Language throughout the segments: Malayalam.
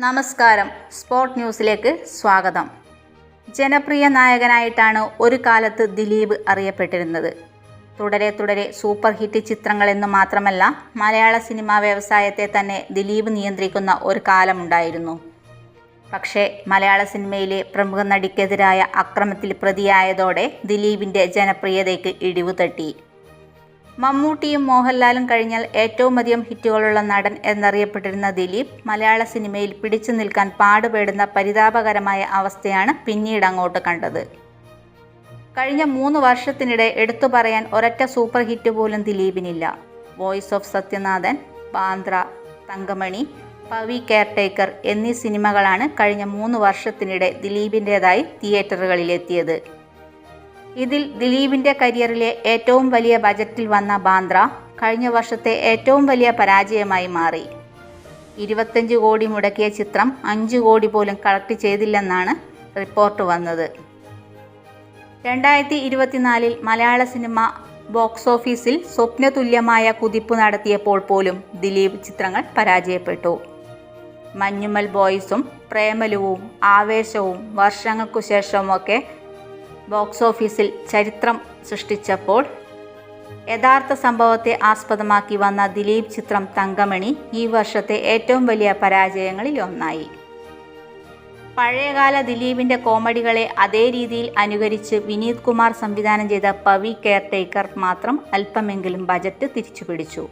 നമസ്കാരം. സ്പോർട്ട് ന്യൂസിലേക്ക് സ്വാഗതം. ജനപ്രിയ നായകനായിട്ടാണ് ഒരു കാലത്ത് ദിലീപ് അറിയപ്പെട്ടിരുന്നത്. തുടരെ തുടരെ സൂപ്പർ ഹിറ്റ് ചിത്രങ്ങളെന്നു മാത്രമല്ല മലയാള സിനിമാ വ്യവസായത്തെ തന്നെ ദിലീപ് നിയന്ത്രിക്കുന്ന ഒരു കാലമുണ്ടായിരുന്നു. പക്ഷേ മലയാള സിനിമയിലെ പ്രമുഖ നടിക്കെതിരായ അക്രമത്തിൽ പ്രതിയായതോടെ ദിലീപിന്റെ ജനപ്രിയതയ്ക്ക് ഇടിവ് തട്ടി മമ്മൂട്ടിയും മോഹൻലാലും കഴിഞ്ഞാൽ ഏറ്റവും അധികം ഹിറ്റുകളുള്ള നടൻ എന്നറിയപ്പെട്ടിരുന്ന ദിലീപ് മലയാള സിനിമയിൽ പിടിച്ചു നിൽക്കാൻ പാടുപെടുന്ന പരിതാപകരമായ അവസ്ഥയാണ് പിന്നീട് അങ്ങോട്ട് കണ്ടത്. കഴിഞ്ഞ മൂന്ന് വർഷത്തിനിടെ എടുത്തു പറയാൻ ഒരൊറ്റ സൂപ്പർ ഹിറ്റ് പോലും ദിലീപിനില്ല. Voice of Sathyanathan Bandra Thankamani Pavi caretaker എന്നീ സിനിമകളാണ് കഴിഞ്ഞ മൂന്ന് വർഷത്തിനിടെ ദിലീപിന്റെതായി തിയേറ്ററുകളിലെത്തിയത്. ഇതിൽ ദിലീപിന്റെ കരിയറിലെ ഏറ്റവും വലിയ ബജറ്റിൽ വന്ന ബാന്ദ്ര കഴിഞ്ഞ വർഷത്തെ ഏറ്റവും വലിയ പരാജയമായി മാറി. ഇരുപത്തഞ്ച് കോടി മുടക്കിയ ചിത്രം അഞ്ച് കോടി പോലും കളക്ട് ചെയ്തില്ലെന്നാണ് റിപ്പോർട്ട് വന്നത്. രണ്ടായിരത്തി ഇരുപത്തിനാലിൽ മലയാള സിനിമ ബോക്സ് ഓഫീസിൽ സ്വപ്നതുല്യമായ കുതിപ്പ് നടത്തിയപ്പോൾ പോലും ദിലീപ് ചിത്രങ്ങൾ പരാജയപ്പെട്ടു. മഞ്ഞുമൽ ബോയ്സും പ്രേമലുവും ആവേശവും വർഷങ്ങൾക്കു ശേഷമൊക്കെ ബോക്സ് ഓഫീസിൽ ചരിത്രം സൃഷ്ടിച്ചപ്പോൾ യഥാർത്ഥ സംഭവത്തെ ആസ്പദമാക്കി വന്ന ദിലീപ് ചിത്രം തങ്കമണി ഈ വർഷത്തെ ഏറ്റവും വലിയ പരാജയങ്ങളിൽ ഒന്നായി. പഴയകാല ദിലീപിന്റെ കോമഡികളെ അതേ രീതിയിൽ അനുകരിച്ച് വിനീത് കുമാർ സംവിധാനം ചെയ്ത പവി കെയർടേക്കർ മാത്രം അല്പമെങ്കിലും ബജറ്റ് തിരിച്ചുപിടിച്ചു.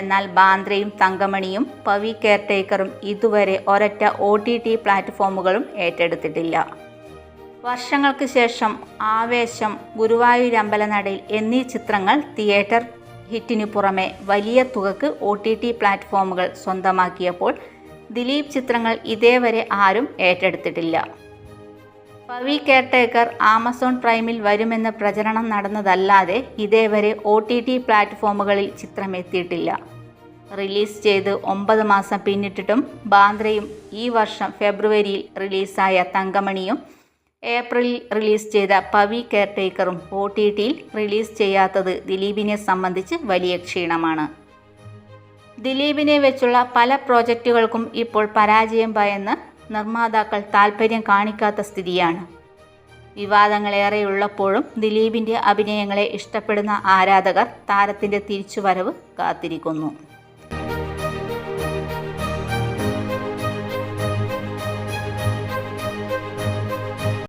എന്നാൽ ബാന്ദ്രയും തങ്കമണിയും പവി കെയർടേക്കറും ഇതുവരെ ഒരൊറ്റ ഒ ടി ടി പ്ലാറ്റ്ഫോമുകളും ഏറ്റെടുത്തിട്ടില്ല. വർഷങ്ങൾക്ക് ശേഷം ആവേശം ഗുരുവായൂർ അമ്പലനടയിൽ എന്നീ ചിത്രങ്ങൾ തിയേറ്റർ ഹിറ്റിനു പുറമെ വലിയ തുകക്ക് ഒ ടി ടി പ്ലാറ്റ്ഫോമുകൾ സ്വന്തമാക്കിയപ്പോൾ ദിലീപ് ചിത്രങ്ങൾ ഇതേവരെ ആരും ഏറ്റെടുത്തിട്ടില്ല. പവി കെയർടേക്കർ ആമസോൺ പ്രൈമിൽ വരുമെന്ന പ്രചരണം നടന്നതല്ലാതെ ഇതേവരെ ഒ ടി ടി പ്ലാറ്റ്ഫോമുകളിൽ ചിത്രം എത്തിയിട്ടില്ല റിലീസ് ചെയ്ത് ഒമ്പത് മാസം പിന്നിട്ടിട്ടും ബാന്ദ്രയും ഈ വർഷം ഫെബ്രുവരിയിൽ റിലീസായ തങ്കമണിയും ഏപ്രിലിൽ റിലീസ് ചെയ്ത പവി കെയർടേക്കറും ഒ ടി ടിയിൽ റിലീസ് ചെയ്യാത്തത് ദിലീപിനെ സംബന്ധിച്ച് വലിയ ക്ഷീണമാണ്. ദിലീപിനെ വെച്ചുള്ള പല പ്രോജക്റ്റുകൾക്കും ഇപ്പോൾ പരാജയം ഭയന്ന് നിർമ്മാതാക്കൾ താൽപ്പര്യം കാണിക്കാത്ത സ്ഥിതിയാണ്. വിവാദങ്ങളേറെയുള്ളപ്പോഴും ദിലീപിന്റെ അഭിനയങ്ങളെ ഇഷ്ടപ്പെടുന്ന ആരാധകർ താരത്തിന്റെ തിരിച്ചുവരവ് കാത്തിരിക്കുന്നു.